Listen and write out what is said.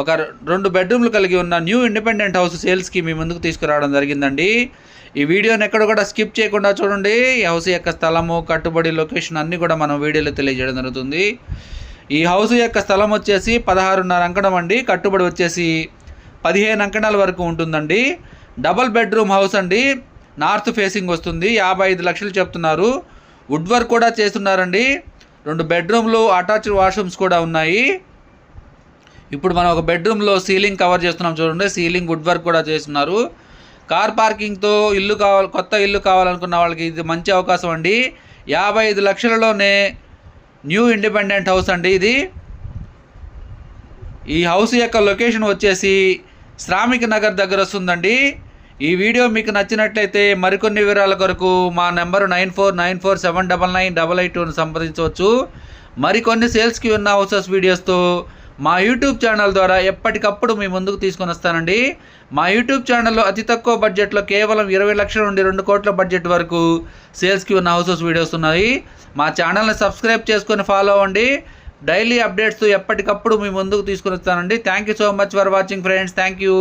ఒక రెండు బెడ్రూమ్లు కలిగి ఉన్న న్యూ ఇండిపెండెంట్ హౌస్ సేల్స్కి మీ ముందుకు తీసుకురావడం జరిగిందండి. ఈ వీడియోని ఎక్కడ కూడా స్కిప్ చేయకుండా చూడండి. ఈ హౌస్ యొక్క స్థలము కట్టుబడి లొకేషన్ అన్నీ కూడా మనం వీడియోలో తెలియజేయడం జరుగుతుంది. ఈ హౌస్ యొక్క స్థలం వచ్చేసి పదహారున్నర అంకణం అండి. కట్టుబడి వచ్చేసి పదిహేను అంకణాల వరకు ఉంటుందండి. డబల్ బెడ్రూమ్ హౌస్ అండి. నార్త్ ఫేసింగ్ వస్తుంది. యాభై ఐదు లక్షలు చెప్తున్నారు. వుడ్ వర్క్ కూడా చేస్తున్నారండి. రెండు బెడ్రూమ్లు అటాచ్డ్ వాష్రూమ్స్ కూడా ఉన్నాయి. ఇప్పుడు మనం ఒక బెడ్రూమ్లో సీలింగ్ కవర్ చేస్తున్నాం చూడండి. సీలింగ్ వుడ్ వర్క్ కూడా చేస్తున్నారు. కార్ పార్కింగ్తో ఇల్లు కావాలి కొత్త ఇల్లు కావాలనుకున్న వాళ్ళకి ఇది మంచి అవకాశం అండి. యాభై ఐదు లక్షలలోనే న్యూ ఇండిపెండెంట్ హౌస్ అండి ఇది. ఈ హౌస్ యొక్క లొకేషన్ వచ్చేసి శ్రామిక నగర్ దగ్గర వస్తుందండి. ఈ వీడియో మీకు నచ్చినట్లయితే మరికొన్ని వివరాల కొరకు మా number nine four nine four seven double nine double eight టూని సంప్రదించవచ్చు. మరికొన్ని సేల్స్కి ఉన్న హౌసెస్ వీడియోస్తో మా యూట్యూబ్ ఛానల్ ద్వారా ఎప్పటికప్పుడు మీ ముందుకు తీసుకొని వస్తానండి. మా యూట్యూబ్ ఛానల్లో అతి తక్కువ బడ్జెట్లో కేవలం ఇరవై లక్షల నుండి రెండు కోట్ల బడ్జెట్ వరకు సేల్స్కి ఉన్న హౌసెస్ వీడియోస్ ఉన్నాయి. మా ఛానల్ని సబ్స్క్రైబ్ చేసుకొని ఫాలో అవ్వండి. డైలీ అప్డేట్స్ ఎప్పటికప్పుడు మీ ముందుకు తీసుకొని వస్తానండి. Thank you so much for watching friends. Thank you.